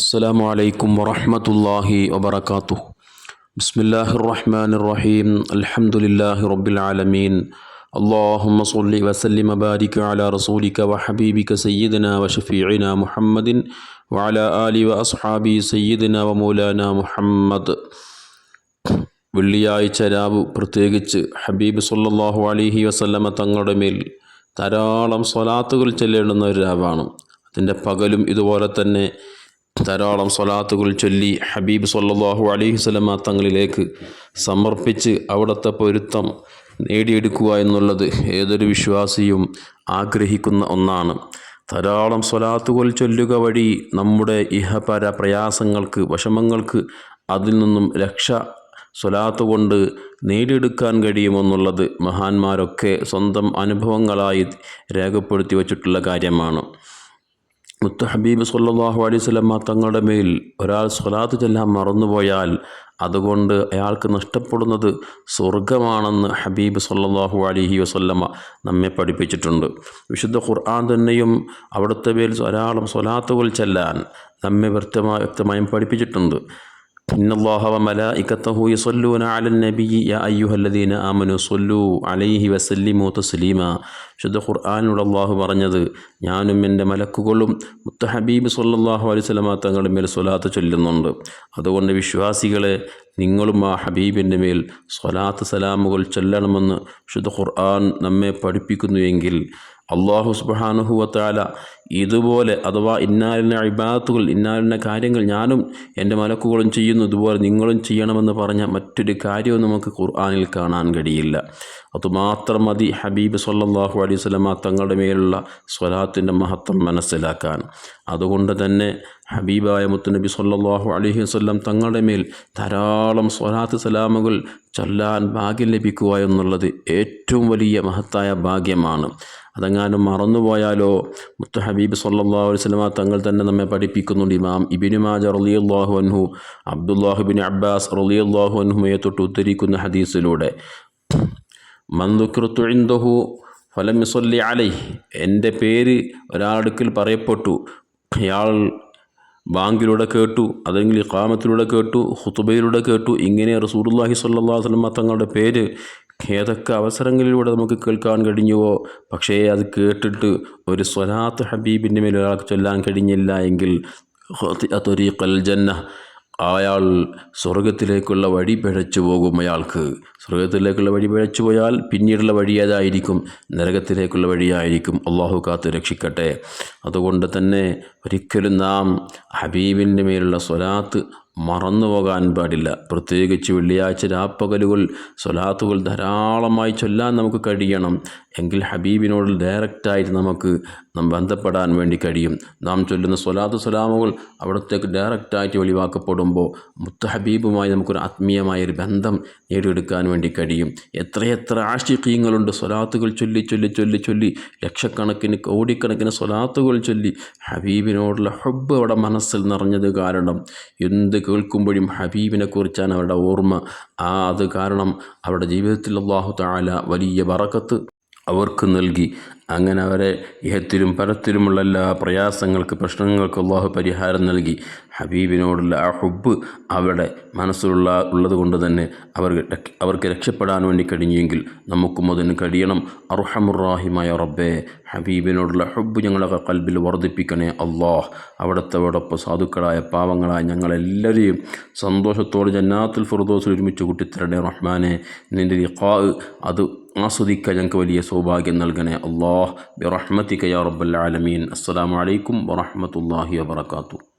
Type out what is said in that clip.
السلام عليكم ورحمة الله وبركاته بسم الله الرحمن الرحيم الحمد لله رب العالمين اللهم صل وسلم وبارك على رسولك وحبيبك سيدنا وشفيعنا محمد وعلى آله وأصحابه سيدنا ومولانا محمد വെള്ളിയാഴ്ച രാവ് പ്രത്യേകിച്ച് ഹബീബ് സല്ലല്ലാഹു അലൈഹി വസല്ലമ തങ്ങളുടെ മേൽ ധാരാളം സ്വലാത്തുകൾ ചെല്ലേണ്ടുന്ന ഒരു രാവാണ് അതിൻ്റെ പകലും ഇതുപോലെ തന്നെ ധാരാളം സ്വലാത്തുകൾ ചൊല്ലി ഹബീബ് സല്ലാഹു അലൈഹി സ്വലമ തങ്ങളിലേക്ക് സമർപ്പിച്ച് അവിടുത്തെ പൊരുത്തം നേടിയെടുക്കുക എന്നുള്ളത് ഏതൊരു വിശ്വാസിയും ആഗ്രഹിക്കുന്ന ഒന്നാണ്. ധാരാളം സ്വലാത്തുകൾ ചൊല്ലുക വഴി നമ്മുടെ ഇഹപര പ്രയാസങ്ങൾക്ക് വിഷമങ്ങൾക്ക് അതിൽ നിന്നും രക്ഷ സ്വലാത്ത് കൊണ്ട് നേടിയെടുക്കാൻ കഴിയുമെന്നുള്ളത് മഹാന്മാരൊക്കെ സ്വന്തം അനുഭവങ്ങളായി രേഖപ്പെടുത്തി വച്ചിട്ടുള്ള കാര്യമാണ്. മുത്ത ഹബീബ് സല്ലല്ലാഹു അലൈഹി വസല്ലമ തങ്ങളുടെ മേൽ ഒരാൾ സ്വലാത്ത് ചെല്ലാൻ മറന്നുപോയാൽ അതുകൊണ്ട് അയാൾക്ക് നഷ്ടപ്പെടുന്നത് സ്വർഗമാണെന്ന് ഹബീബ് സല്ലാഹു അലൈഹി വസല്ലമ നമ്മെ പഠിപ്പിച്ചിട്ടുണ്ട്. വിശുദ്ധ ഖുർആൻ തന്നെയും അവിടുത്തെ മേൽ ധാരാളം സ്വലാത്തുകൾ ചെല്ലാൻ നമ്മെ വ്യക്തമായും പഠിപ്പിച്ചിട്ടുണ്ട്. إن الله وملائكته يصلون على النبي يا أيها الذين آمنوا صلوا عليه وسلموا تسليما ശുദ്ധ ഖുർആാനിലൂടെ അള്ളാഹു പറഞ്ഞത് ഞാനും എൻ്റെ മലക്കുകളും മുത്ത ഹബീബ് സല്ലാഹു അലൈഹി സ്വലമ തങ്ങളുടെ മേൽ സ്വലാത്ത് ചൊല്ലുന്നുണ്ട് അതുകൊണ്ട് വിശ്വാസികളെ നിങ്ങളും ആ ഹബീബിൻ്റെ മേൽ സ്വലാത്ത് സലാമുകൾ ചൊല്ലണമെന്ന് ശുദ്ധ ഖുർആൻ നമ്മെ പഠിപ്പിക്കുന്നുവെങ്കിൽ അള്ളാഹു സുബാനുഹുവത്താല ഇതുപോലെ അഥവാ ഇന്നാലിന്റെ അഴിബാത്തുകൾ ഇന്നാലിന്റെ കാര്യങ്ങൾ ഞാനും എന്റെ മലക്കുകളും ചെയ്യുന്നു ഇതുപോലെ നിങ്ങളും ചെയ്യണമെന്ന് പറഞ്ഞ മറ്റൊരു കാര്യവും നമുക്ക് ഖുർആാനിൽ കാണാൻ കഴിയില്ല. അതുമാത്രം മതി ഹബീബ് സല്ലാഹു അലൈഹി സ്വലമ തങ്ങളുടെ മേലുള്ള സ്വലാത്തിന്റെ മഹത്വം മനസ്സിലാക്കാൻ. അതുകൊണ്ട് തന്നെ ഹബീബായ മുത്തുനബി സല്ലാഹു അലഹി വസ്ല്ലാം തങ്ങളുടെ മേൽ ധാരാളം സ്വലാത്ത് സലാമുകൾ ചൊല്ലാൻ ഭാഗ്യം ലഭിക്കുക എന്നുള്ളത് ഏറ്റവും വലിയ മഹത്തായ ഭാഗ്യമാണ്. അതെങ്ങാനും മറന്നുപോയാലോ? മുത്ത ഹബീബ് സല്ലാ വസ്ലമ തങ്ങൾ തന്നെ നമ്മെ പഠിപ്പിക്കുന്നുണ്ട്. ഇമാം ഇബിനു മാജ അള്ളാഹു അൻഹു അബ്ദുല്ലാഹുബിൻ അബ്ബാസ് റലിയല്ലാഹു അൻഹുമയെ തൊട്ട് ഉദ്ധരിക്കുന്ന ഹദീസിലൂടെ. മന്ദുക്കൃത്തുഴിന്തഹു ഫലം മിസൊല്ലി അലൈ എന്റെ പേര് ഒരാളുക്കിൽ പറയപ്പെട്ടു. അയാൾ ബാങ്കിലൂടെ കേട്ടു അല്ലെങ്കിൽ ഇഖാമത്തിലൂടെ കേട്ടു ഹുത്തുബയിലൂടെ കേട്ടു ഇങ്ങനെ റസൂർല്ലാഹി സ്വല്ലാ വസ്ലമ തങ്ങളുടെ പേര്. ഏതൊക്കെ അവസരങ്ങളിലൂടെ നമുക്ക് കേൾക്കാൻ കഴിഞ്ഞുവോ? പക്ഷേ അത് കേട്ടിട്ട് ഒരു സ്വലാത്ത് ഹബീബിന്റെ മേൽ ഒരാൾക്ക് ചൊല്ലാൻ കഴിഞ്ഞില്ല എങ്കിൽ അതൊരു ജന്ന അയാൾ സ്വർഗത്തിലേക്കുള്ള വഴി പിഴച്ചു പോകും അയാൾക്ക്. സ്വർഗത്തിലേക്കുള്ള വഴി പിഴച്ചു പോയാൽ പിന്നീടുള്ള വഴി ഏതായിരിക്കും? നരകത്തിലേക്കുള്ള വഴിയായിരിക്കും. അള്ളാഹു കാത്ത് രക്ഷിക്കട്ടെ. അതുകൊണ്ട് തന്നെ ഒരിക്കലും നാം ഹബീബിന്റെ മേലുള്ള സ്വലാത്ത് മറന്നു പോകാൻ പാടില്ല. പ്രത്യേകിച്ച് വെള്ളിയാഴ്ച രാപ്പകലുകൾ സ്വലാത്തുകൾ ധാരാളമായി ചൊല്ലാൻ നമുക്ക് കഴിയണം. എങ്കിൽ ഹബീബിനോട് ഡയറക്റ്റായിട്ട് നമുക്ക് നാം ബന്ധപ്പെടാൻ വേണ്ടി കഴിയും. നാം ചൊല്ലുന്ന സ്വലാത്ത് സ്വലാമുകൾ അവിടത്തേക്ക് ഡയറക്റ്റായിട്ട് വെളിവാക്കപ്പെടുമ്പോൾ മുത്തഹബീബുമായി നമുക്കൊരു ആത്മീയമായ ഒരു ബന്ധം നേടിയെടുക്കാൻ വേണ്ടി കഴിയും. എത്രയെത്ര ആശിക്കീയങ്ങളുണ്ട് സ്വലാത്തുകൾ ചൊല്ലി ചൊല്ലി ചൊല്ലി ചൊല്ലി. ലക്ഷക്കണക്കിന് കോടിക്കണക്കിന് സ്വലാത്തുകൾ ചൊല്ലി. ഹബീബിനോടുള്ള ഹബ്ബ് അവിടെ മനസ്സിൽ നിറഞ്ഞത് കാരണം എന്ത് കേൾക്കുമ്പോഴും ഹബീബിനെക്കുറിച്ചാണ് അവരുടെ ഓർമ്മ. ആ അത് കാരണം അവരുടെ ജീവിതത്തിൽ അള്ളാഹു താല വലിയ വറക്കത്ത് അവർക്ക് നൽകി. അങ്ങനെ അവരെ ഇഹത്തിലും പരത്തിലുമുള്ള എല്ലാ പ്രയാസങ്ങൾക്ക് പ്രശ്നങ്ങൾക്ക് അള്ളാഹു പരിഹാരം നൽകി. ഹബീബിനോടുള്ള ആ ഹുബ് അവരുടെ മനസ്സിലുള്ള ഉള്ളത് കൊണ്ട് തന്നെ അവർ അവർക്ക് രക്ഷപ്പെടാൻ വേണ്ടി കഴിഞ്ഞെങ്കിൽ നമുക്കും അതിന് കഴിയണം. അറുഹമുറാഹിമായ റബ്ബെ ഹബീബിനോടുള്ള ഹുബ് ഞങ്ങളൊക്കെ കൽബിൽ വർദ്ധിപ്പിക്കണേ അള്ളാഹ്. അവിടുത്തെയോടൊപ്പം സാധുക്കളായ പാവങ്ങളായ ഞങ്ങളെല്ലാവരെയും സന്തോഷത്തോടെ ജന്നാത്തുൽ ഫുർദോസിൽ ഒരുമിച്ച് കൂട്ടിത്തരണേ റഹ്മാനെ. നിന്റെ ഖാ അത് ആസ്വദിക്കാൻ ഞങ്ങൾക്ക് വലിയ സൗഭാഗ്യം നൽകണേ അള്ളാഹ്. ബിറഹ്മത്തിക്കയാ റബ്ബൽ ആലമീൻ. അസ്സലാമു അലൈക്കും വറഹ്മത്തുള്ളാഹി വബറകാതുഹു.